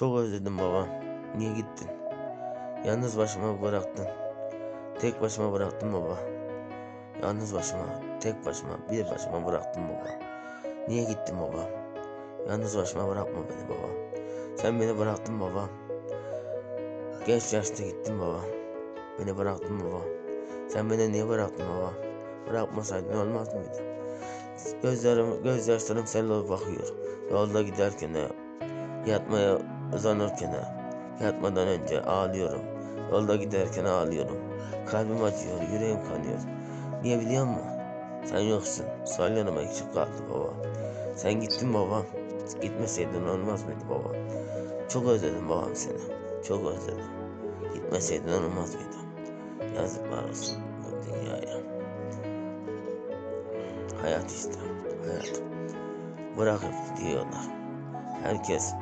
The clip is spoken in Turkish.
Çok özledim baba. Niye gittin? Yalnız başıma bıraktın. Tek başıma bıraktın baba. Yalnız başıma, tek başıma, bir başıma bıraktın baba. Niye gittin baba? Yalnız başıma bırakma beni baba. Sen beni bıraktın baba. Genç yaşta gittin baba. Beni bıraktın baba. Sen beni niye bıraktın baba? Bırakmasaydın olmaz mıydı? Gözlerim, gözyaşlarım seninle bakıyor. Yolda giderken de, yatmaya uzanırken yatmadan önce ağlıyorum. Yolda giderken ağlıyorum. Kalbim acıyor, yüreğim kanıyor. Niye biliyor musun? Sen yoksun. Sol yanıma eksik kaldı baba. Sen gittin baba. Gitmeseydin olmaz mıydı baba? Çok özledim babam seni. Çok özledim. Gitmeseydin olmaz mıydı? Yazıklar olsun bu dünyaya. Hayat işte. Hayat. Bırakıp gidiyorlar. Herkes